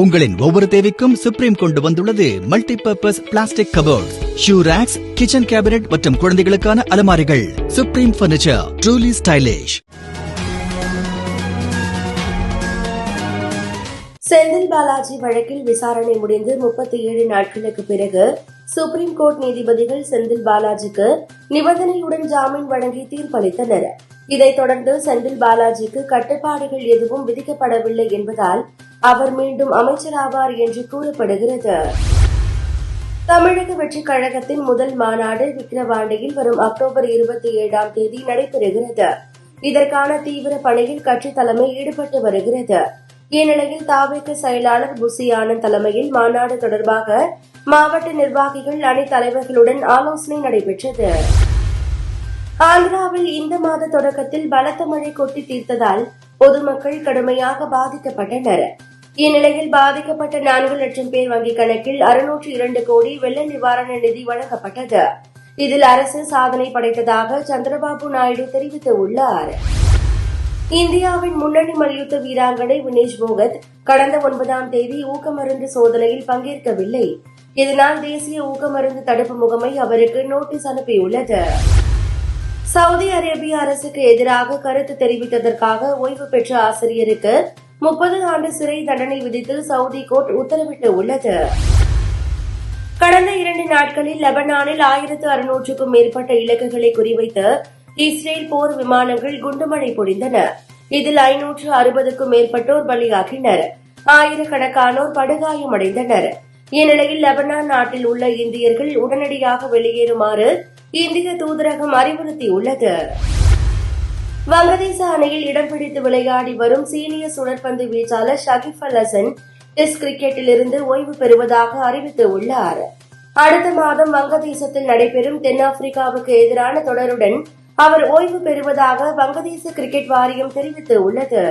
உங்களின் ஒவ்வொரு தேவைக்கும் சுப்ரீம் கொண்டு வந்துள்ளது multi purpose plastic cupboard shoe racks kitchen cabinet மற்றும் குழந்தைகளுக்கான அலமாரிகள். Supreme furniture truly stylish Senthil Balaji வழக்கில் விசாரணை முடிந்து முப்பத்தி ஏழு நாட்களுக்கு பிறகு சுப்ரீம் கோர்ட் நீதிபதிகள் செந்தில் பாலாஜிக்கு நிபந்தனையுடன் ஜாமீன் வழங்கி தீர்ப்பளித்தனர். இதைத் தொடர்ந்து செந்தில் பாலாஜிக்கு கட்டுப்பாடுகள் எதுவும் விதிக்கப்படவில்லை என்பதால் அவர் மீண்டும் அமைச்சராவார் என்று கூறப்படுகிறது. தமிழக வெற்றிக் கழகத்தின் முதல் மாநாடு விக்கிரவாண்டியில் வரும் அக்டோபர் இருபத்தி ஏழாம் தேதி நடைபெறுகிறது. இதற்கான தீவிர பணியில் கட்சி தலைமை ஈடுபட்டு வருகிறது. இந்நிலையில் தாவேக்கு செயலாளர் புசி ஆனந்த் தலைமையில் மாநாடு தொடர்பாக மாவட்ட நிர்வாகிகள் அணி தலைவர்களுடன் ஆலோசனை நடைபெற்றது. ஆந்திராவில் இந்த மாத தொடக்கத்தில் பலத்த மழை கொட்டி தீர்த்ததால் பொதுமக்கள் கடுமையாக பாதிக்கப்பட்டனர். இந்நிலையில் பாதிக்கப்பட்ட நான்கு லட்சம் பேர் வங்கிக் கணக்கில் அறுநூற்று இரண்டு கோடி வெள்ள நிவாரண நிதி வழங்கப்பட்டது. இதில் அரசு சாதனை படைத்ததாக சந்திரபாபு நாயுடு தெரிவித்துள்ளார். இந்தியாவின் முன்னணி மல்யுத்த வீராங்கனை வினேஷ் போகத் கடந்த ஒன்பதாம் தேதி ஊக்கமருந்து சோதனையில் பங்கேற்கவில்லை. இதனால் தேசிய ஊக்கமருந்து தடுப்பு முகமை அவருக்கு நோட்டீஸ் அனுப்பியுள்ளது. சவுதி அரேபிய அரசுக்கு எதிராக கருத்து தெரிவித்ததற்காக ஓய்வு பெற்ற ஆசிரியருக்கு முப்பது ஆண்டு சிறை தண்டனை விதித்து சவுதி கோர்ட் உத்தரவிட்டு உள்ளது. கடந்த இரண்டு நாட்களில் லெபனானில் ஆயிரத்து அறுநூற்றுக்கும் மேற்பட்ட இலக்குகளை குறிவைத்து இஸ்ரேல் போர் விமானங்கள் குண்டுமழை பொழிந்தன. இதில் ஐநூற்று அறுபதுக்கும் மேற்பட்டோர் பலியாகினர். ஆயிரக்கணக்கானோர் படுகாயமடைந்தனர். இந்நிலையில் லெபனான் நாட்டில் உள்ள இந்தியர்கள் உடனடியாக வெளியேறுமாறு இந்திய தூதரகம் அறிவுறுத்தியுள்ளது. வங்கதேச அணியில் இடம் பிடித்து விளையாடி வரும் சீனியர் சுழற்பந்து வீச்சாளர் ஷகிப் அல் ஹசன் டெஸ்ட் கிரிக்கெட்டிலிருந்து ஓய்வு பெறுவதாக அறிவித்துள்ளார். அடுத்த மாதம் வங்கதேசத்தில் நடைபெறும் தென்னாப்பிரிக்காவுக்கு எதிரான தொடருடன் அவர் ஓய்வு பெறுவதாக வங்கதேச கிரிக்கெட் வாரியம் தெரிவித்துள்ளது.